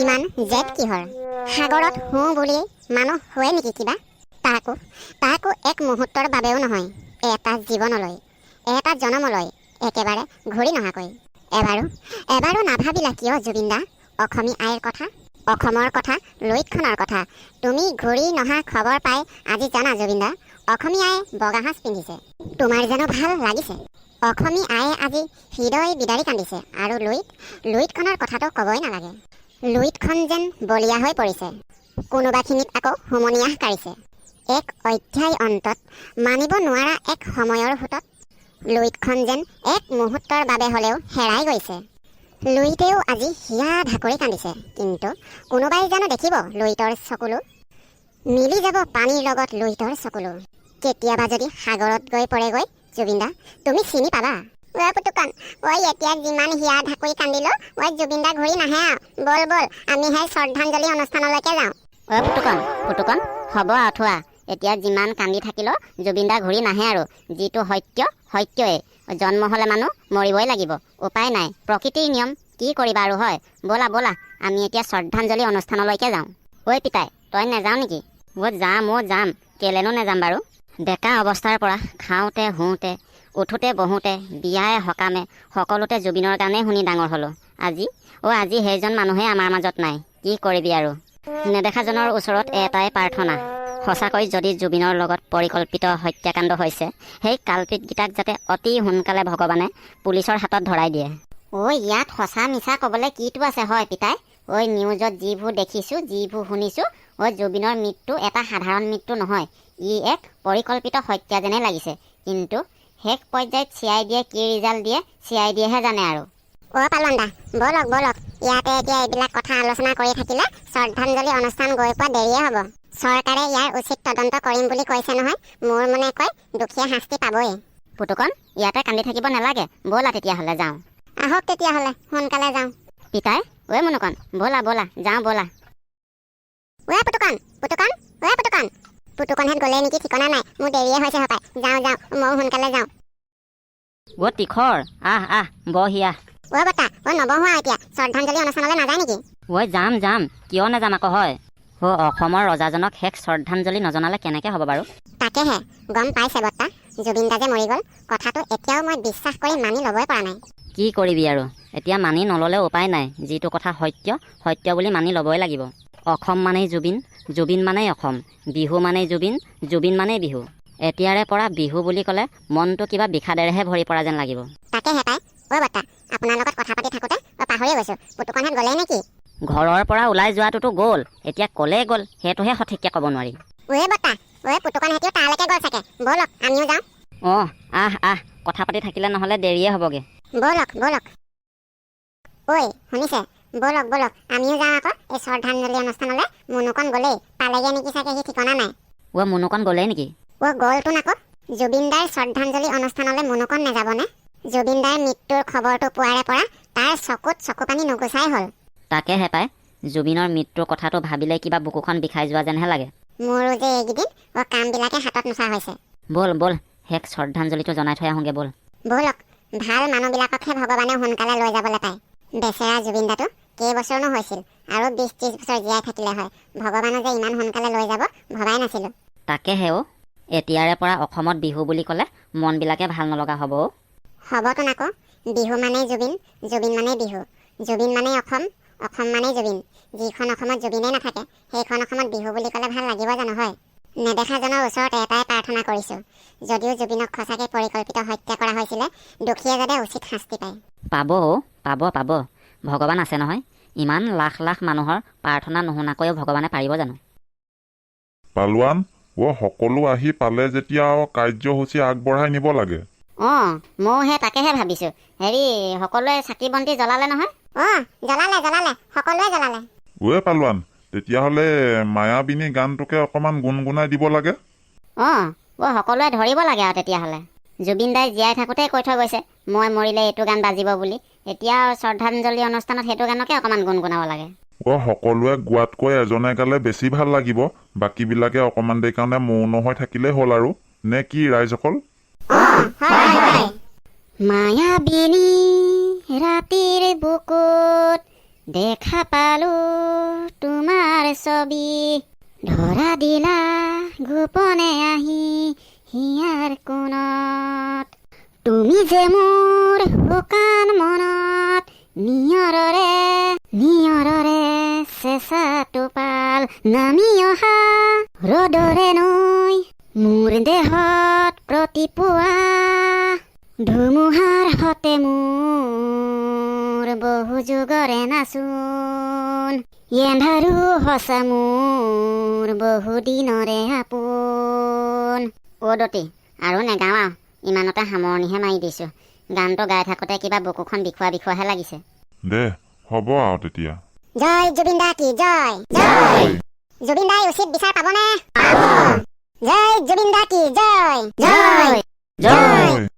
ইমান জেদ কিহৰ? সাগৰত হওঁ বুলিয়েই মানুহ হয় নেকি কিবা? তাকো তাকো এক মুহূৰ্তৰ বাবেও নহয়, এটা জীৱনলৈ, এটা জনমলৈ, একেবাৰে ঘূৰি নহাকৈ। এবাৰো এবাৰো নাভাবিলা কিয় জুবিনদা? অসমী আইৰ কথা, অসমৰ কথা লক্ষণৰ কথা, তুমি ঘূৰি নহা খবৰ পাই আজি জানা জুবিনদা, অসমী আয়ে বগা সাজ পিন্ধিছে। তোমাৰ জানো ভালো লাগিছে। অসমী আয়ে আজি হৃদয় বিদাৰি কান্দিছে আৰু লুইত, লুইতখনৰ কথাটো ক'বই নালাগে। লুইতখন যেন বলিয়া হৈ পৰিছে। কোনোবাখিনিত আকৌ হুমনিয়াহ কাঢ়িছে এক অধ্যায় অন্তত মানিব নোৱাৰা এক সময়ৰ সোঁতত লুইতখন যেন এক মুহূৰ্তৰ বাবে হ'লেও হেৰাই গৈছে। লুইতেও আজি হিয়া ঢাকৰি কান্দিছে। কিন্তু কোনোবাই জানো দেখিব লুইতৰ চকুলো? মিলি যাব পানীৰ লগত লুইতৰ চকুলো। কেতিয়াবা যদি সাগৰত গৈ পৰেগৈ জুবিনদা, তুমি চিনি পাবা? অ' পুতুকণ ঐ এতিয়া যিমান হিয়া ঢাকৰি কান্দিলো, ঐ জুবিনদা ঘূৰি নাহে বল বল আমি সেই শ্ৰদ্ধাঞ্জলি অনুষ্ঠানলৈকে যাওঁ। অ' পুতুকণ পুতুকণ হ'ব আৰু থোৱা। এতিয়া যিমান কান্দি থাকিলেও জুবিনদা ঘূৰি নাহে আৰু। যিটো সত্য সত্যই জন্ম হ'লে মানুহ মৰিবই লাগিব। উপায় নাই। প্ৰকৃতিৰ নিয়ম, কি কৰিবা আৰু হয়? ব'লা ব'লা, আমি এতিয়া শ্ৰদ্ধাঞ্জলি অনুষ্ঠানলৈকে যাওঁ। ঐ পিতাই, তই নাযাওঁ নেকি? অ' যাম অ' যাম। কেলেনো নাযাম বাৰু? ডেকা অৱস্থাৰ পৰা খাওঁতে শুওঁতে উঠোতে বহোঁতে বিয়াই সকামে সকলোতে জুবিনৰ গানেই শুনি ডাঙৰ হ'লোঁ। আজি অ' আজি সেইজন মানুহে আমাৰ মাজত নাই কি কৰিবি আৰু? নেদেখাজনৰ ওচৰত এটাই প্ৰাৰ্থনা। সঁচাকৈ যদি জুবিনৰ লগত পৰিকল্পিত হত্যাকাণ্ড হৈছে সেই কালপিতকেইটাক যাতে অতি সোনকালে ভগৱানে পুলিচৰ হাতত ধৰাই দিয়ে। ঐ ইয়াত সঁচা মিছা ক'বলৈ কিটো আছে হয় পিতাই? ঐ নিউজত যিবোৰ দেখিছোঁ যিবোৰ শুনিছোঁ ঐ জুবিনৰ মৃত্যু এটা সাধাৰণ মৃত্যু নহয়। ই এক পৰিকল্পিত হত্যা যেনে লাগিছে। কিন্তু শেষ পৰ্যায়ত চি আই ডিয়ে কি ৰিজাল্ট দিয়ে চি আই ডিয়েহে জানে আৰু। অ' পালোৱান দা বলক বলক ইয়াতে এতিয়া এইবিলাক কথা আলোচনা কৰি থাকিলে শ্ৰদ্ধাঞ্জলি অনুষ্ঠান গৈ পোৱা দেৰিয়ে হ'ব। চৰকাৰে ইয়াৰ উচিত তদন্ত কৰিম বুলি কৈছে নহয় মোৰ মনে কয় দুখীয়া শাস্তি পাবই। পুতুকণ ইয়াতে কান্দি থাকিব নালাগে। ব'লা তেতিয়াহ'লে যাওঁ। আহক তেতিয়াহ'লে সোনকালে যাওঁ। পিতাই ঐ মুনুকণ ব'লা ব'লা যাওঁ ব'লা। অ' পুতুকণ পুতুকণ অ' পুতুকণ পুতুকণহেঁত গ'লে নেকি ঠিকনা নাই মোৰ দেৰিয়ে হৈছে হপায় যাওঁ যাওঁ ময়ো সোনকালে যাওঁ। অ' তীখৰ আহ আহ বহি আহ অ' বতা অ' নবহোৱা এতিয়া শ্ৰদ্ধাঞ্জলি অনুষ্ঠানলৈ নাযায় নেকি? ঐ যাম যাম কিয় নাযাম আকৌ হয়? অ' অসমৰ ৰজাজনক শেষ শ্ৰদ্ধাঞ্জলি নজনালে কেনেকৈ হ'ব বাৰু? তাকেহে গম পাইছে বত্তা জুবিন দা যে মৰি গ'ল কথাটো এতিয়াও মই বিশ্বাস কৰি মানি ল'বই পৰা নাই। কি কৰিবি আৰু? এতিয়া মানি নল'লে উপায় নাই। যিটো কথা সত্য সত্য বুলি মানি ল'বই লাগিব। অসম মানেই জুবিন জুবিন মানেই অসম। বিহু মানেই জুবিন জুবিন মানেই বিহু। এতিয়াৰে পৰা বিহু বুলি ক'লে মনটো কিবা বিষাদেৰেহে ভৰি পৰা যেন লাগিব। তাকেহে পাই। অ' বত্তা আপোনাৰ লগত কথা পাতি থাকোঁতে মই পাহৰিয়ে গৈছোঁ। পুতুকণহেঁত গ'লেই নেকি ঘৰৰ পৰা ওলাই যোৱাটোতো গ'ল। এতিয়া ক'লেই গ'ল সেইটোহে সঠিককৈ ক'ব নোৱাৰি। ঐ বত্তা ঐ পুতুকণহেঁতিও তালৈকে গ'ল চাগে। ব'লক আমিও যাওঁ। অঁ আহ আহ। কথা পাতি থাকিলে নহ'লে দেৰিয়ে হ'বগৈ। ব'লক ব'লক। ঐ শুনিছে? ব'লক ব'লক। আমিও যাওঁ আকৌ এই শ্ৰদ্ধাঞ্জলি অনুষ্ঠানলৈ। মুনুকণ গ'লেই। পালেগে নেকি চাগে সি ঠিকনা নাই? অ' মুনুকণ গ'লেই নেকি? অ' গ'লতোন আকৌ। জুবিনদাৰ শ্ৰদ্ধাঞ্জলি অনুষ্ঠানলৈ মুনুকণ নাযাবনে? জুবিনদাৰ মৃত্যুৰ খবৰটো পোৱাৰে পৰা তাৰ চকুত চকু পানী নুগুচাই হ'ল। তাকেহে পাই। জুবিনৰ মৃত্যুৰ কথাটো ভাবিলে কিবা বুকুখন বিষাই যোৱা যেনহে লাগে। মোৰো যে এইকেইদিন অ' কামবিলাকে হাতত নোচা হৈছে। ব'ল ব'ল। শেষ শ্ৰদ্ধাঞ্জলিটো জনাই থৈ আহোঁগৈ ব'ল। ব'লক ভাল মানুহবিলাককহে ভগৱানে সোনকালে লৈ যাবলৈ পায়। বেচেৰা জুবিনদাটো কেইবছৰনো হৈছিল আৰু বিছ ত্ৰিছ বছৰ জীয়াই থাকিলে হয়। ভগৱানে যে ইমান সোনকালে লৈ যাব ভবাই নাছিলোঁ। তাকেহে অ' এতিয়াৰে পৰা অসমত বিহু বুলি ক'লে মনবিলাকে ভাল নলগা হ'ব অ' হ'বতোন আকৌ বিহু মানেই জুবিন জুবিন মানেই বিহু। জুবিন মানেই অসম অসম মানেই জুবিন। যিখন অসমত জুবিনেই নাথাকে সেইখন অসমত বিহু বুলি ক'লে ভাল লাগিব জানো হয়? নেদেখাজনৰ ওচৰত এটাই প্ৰাৰ্থনা কৰিছোঁ। যদিও জুবিনক সঁচাকৈ পৰিকল্পিত হত্যা কৰা হৈছিলে দোষীয়ে যাতে উচিত শাস্তি পায়। পাব অ' পাব পাব। ভগৱান আছে নহয়। ইমান লাখ লাখ মানুহৰ প্ৰাৰ্থনা নুশুনাকৈও ভগৱানে পাৰিব জানো? পালোৱান অ সকলো আহি পালে যেতিয়া আৰু কাৰ্যসূচী আগবঢ়াই নিব লাগে। অঁ ময়ো সেই তাকেহে ভাবিছোঁ। হেৰি সকলোৱে চাকি বন্তি জ্বলালে নহয়? অঁ জ্বলালে জ্বলালে। সকলোৱে জ্বলালে। ঐ পালোৱান তেতিয়াহ'লে মায়াবিনী গানটোকে অকণমান গুণগুণাই দিব লাগে। অঁ অ' সকলোৱে ধৰিব লাগে আৰু তেতিয়াহ'লে। জুবিন দাই জীয়াই থাকোঁতেই কৈ থৈ গৈছে মই মৰিলে এইটো গান বাজিব বুলি। এতিয়া শ্ৰদ্ধাঞ্জলি অনুষ্ঠানত সেইটো গানকে অকণমান গুণগুণাব লাগে। অ সকলোৱে গোৱাতকৈ এজনে গালে বেছি ভাল লাগিব বাকীবিলাকে অকণমান দেৰি কাৰণে মৌন হৈ থাকিলেই হ'ল আৰু। নে কি ৰাইজসকল? মায়াবিনী ৰাতিৰ বুকুত দেখা পালো। ছবি। ধৰা দিলা, গোপনে আহি হিয়াৰ কোণত। তুমি যে মোৰ শুকান মনত নিয়ৰৰে নিয়ৰৰে চেঁচা টোপাল নামি অহা। ৰ'দৰে নৈ মোৰ দেহত প্ৰতিপুৱা। ধুমুহাৰ সতে মোৰ বহু যুগৰে নাচোন। এন্ধাৰো সঁচা মোৰ বহু দিনৰে আপোন অদতি আৰু নেগাওঁ আৰু ইমানতে সামৰণিহে মাৰি দিছোঁ। গানটো গাই থাকোঁতে কিবা বুকুখন বিষুৱা বিষুৱাহে লাগিছে। দে হ'ব আৰু তেতিয়া। জয় জুবিন দা কি জয় জয়। জুবিন দাই উচিত বিচাৰ পাবনে? জয় জুবিন দা কি জয় জয়। জয়।